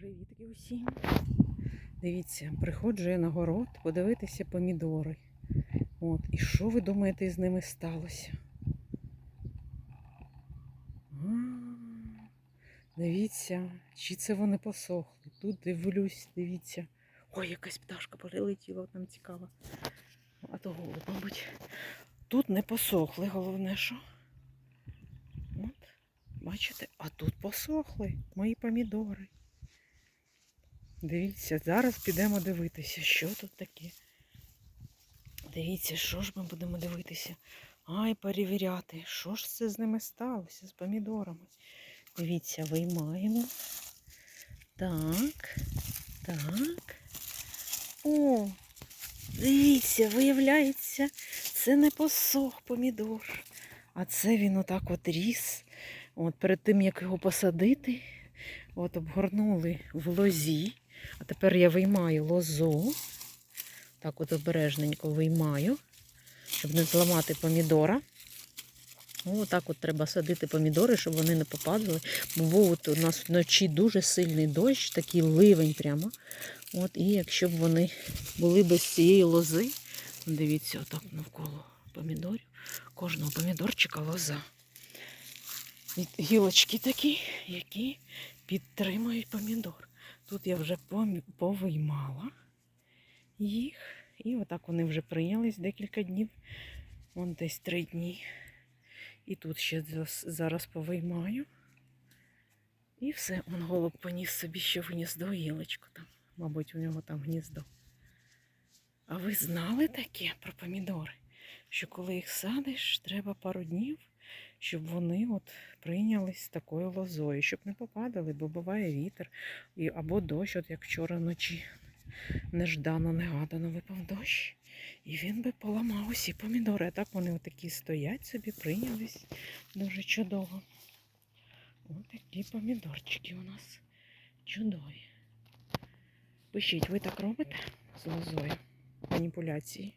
Привітки усім. Дивіться, приходжу я на город подивитися помідори. От, і що ви думаєте з ними сталося? Дивіться, чи це вони посохли. Тут дивлюсь, дивіться. Ой, якась пташка прилетіла, от нам цікаво. А то голуб, мабуть. Тут не посохли, головне, що. От, бачите, а тут посохли мої помідори. Дивіться, зараз підемо дивитися, що тут таке. Дивіться, що ж ми будемо дивитися. Ай, перевіряти, що ж це з ними сталося, з помідорами. Дивіться, виймаємо. Так, так. О, дивіться, виявляється, це не посох помідор. А це він отак от ріс. От перед тим, як його посадити, от обгорнули в лозі. А тепер я виймаю лозу. Так от обережненько виймаю, щоб не зламати помідора. О, так от треба садити помідори, щоб вони не попадали. Бо от у нас вночі дуже сильний дощ, такий ливень прямо. От, і якщо б вони були без цієї лози, дивіться, отак навколо помідорів, кожного помідорчика лоза. І гілочки такі, які підтримують помідор. Тут я вже повиймала їх. І отак вони вже прийнялись декілька днів. Вон десь три дні. І тут ще зараз повиймаю. І все, он голуб поніс собі ще в гніздо гілочку там. Мабуть, у нього там гніздо. А ви знали таке про помідори? Що коли їх садиш, треба пару днів, щоб вони от прийнялись такою лозою, щоб не попадали, бо буває вітер і, або дощ, от як вчора вночі неждано, негадано випав дощ. І він би поламав усі помідори. А так вони отакі стоять собі, прийнялись дуже чудово. Ось такі помідорчики у нас чудові. Пишіть, ви так робите з лозою? Маніпуляції?